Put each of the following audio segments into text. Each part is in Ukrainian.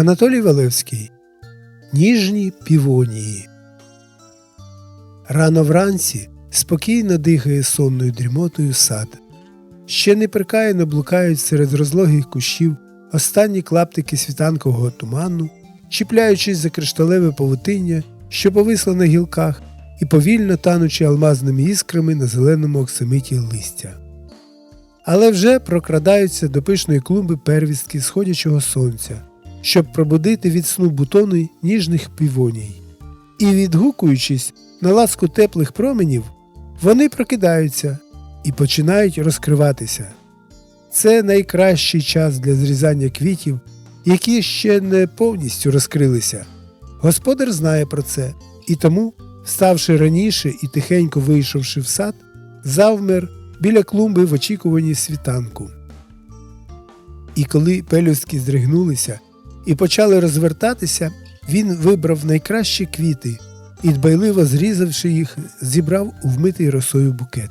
Анатолій Валевський Ніжні півонії. Рано вранці спокійно дихає сонною дрімотою сад. Ще неприкаяно блукають серед розлогих кущів останні клаптики світанкового туману, чіпляючись за кришталеве павутиння, що повисло на гілках, і повільно танучи алмазними іскрами на зеленому оксамиті листя. Але вже прокрадаються до пишної клумби первістки сходячого сонця, щоб пробудити від сну бутони ніжних півоній. І, відгукуючись на ласку теплих променів, вони прокидаються і починають розкриватися. Це найкращий час для зрізання квітів, які ще не повністю розкрилися. Господар знає про це, і тому, вставши раніше і тихенько вийшовши в сад, завмер біля клумби в очікуванні світанку. І коли пелюстки здригнулися і почали розвертатися, він вибрав найкращі квіти і, дбайливо зрізавши їх, зібрав у вмитий росою букет.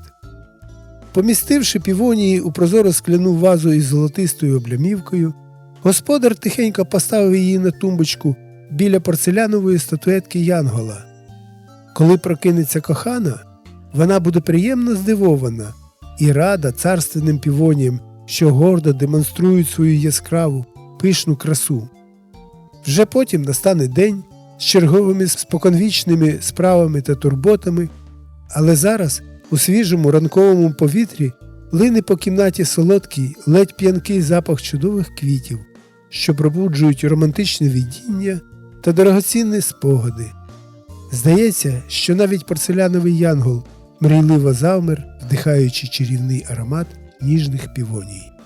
Помістивши півонії у прозору скляну вазу із золотистою облямівкою, господар тихенько поставив її на тумбочку біля порцелянової статуетки Янгола. Коли прокинеться кохана, вона буде приємно здивована і рада царственним півоніям, що гордо демонструють свою яскраву, пишну красу. Вже потім настане день з черговими споконвічними справами та турботами, але зараз у свіжому ранковому повітрі лине по кімнаті солодкий, ледь п'янкий запах чудових квітів, що пробуджують романтичне видіння та дорогоцінні спогади. Здається, що навіть порцеляновий янгол мрійливо завмер, вдихаючи чарівний аромат ніжних півоній.